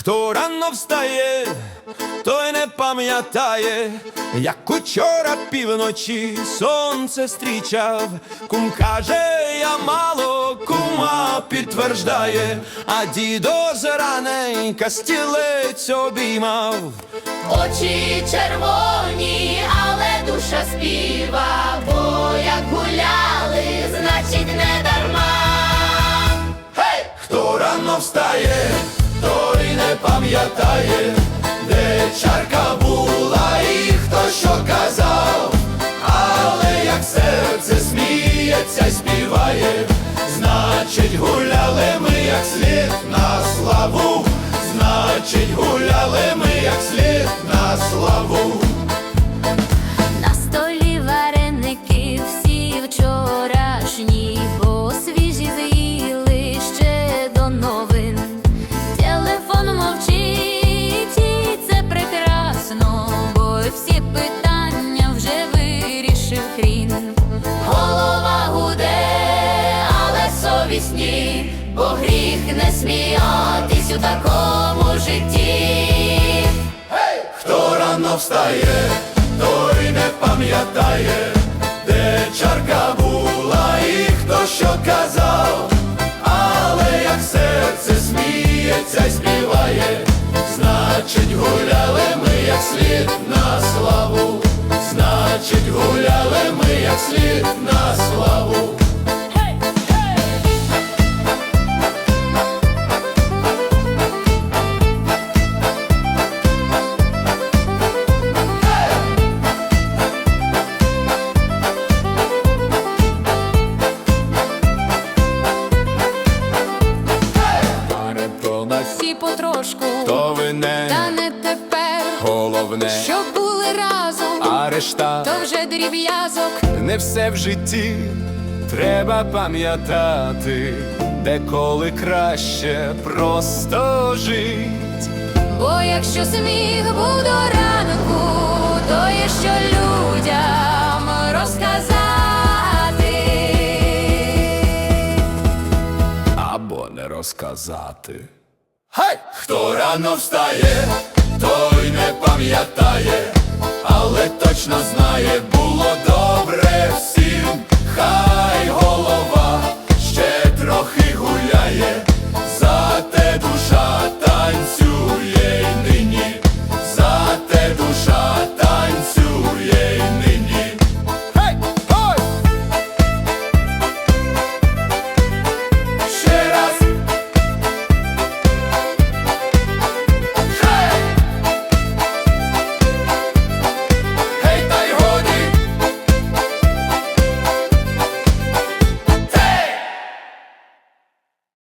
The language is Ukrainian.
Хто рано встає, той не пам'ятає, як учора півночі сонце стрічав. Кум каже, я мало, кума підтверждає, а дідо зраненька стілець обіймав. Очі червоні, але душа співа, бо як гуляли, значить не дарма. Гей! Хто рано встає, пам'ятає, де чарка була і хто що казав, але як серце сміється й співає, значить гуляли ми як слід на славу, значить гуляли ми як слід на славу. На столі вареники всі вчорашні, вирішив хрін. Голова гуде, але совість ні, бо гріх не сміятись у такому житті. Хто рано встає, той не пам'ятає, де чарка була і хто що казав, але як серце сміється й співає, значить гуляли ми як слід значить гуляли ми як слід на славу. Всі потрошку, то ви не. Та не тепер, головне, щоб були разом, решта. то вже дріб'язок. Не все в житті треба пам'ятати, деколи краще просто жить. Бо якщо сміх був до ранку, то є що людям розказати. Або не розказати. Хай! Хто рано встає, той не пам'ятає, але точно знає,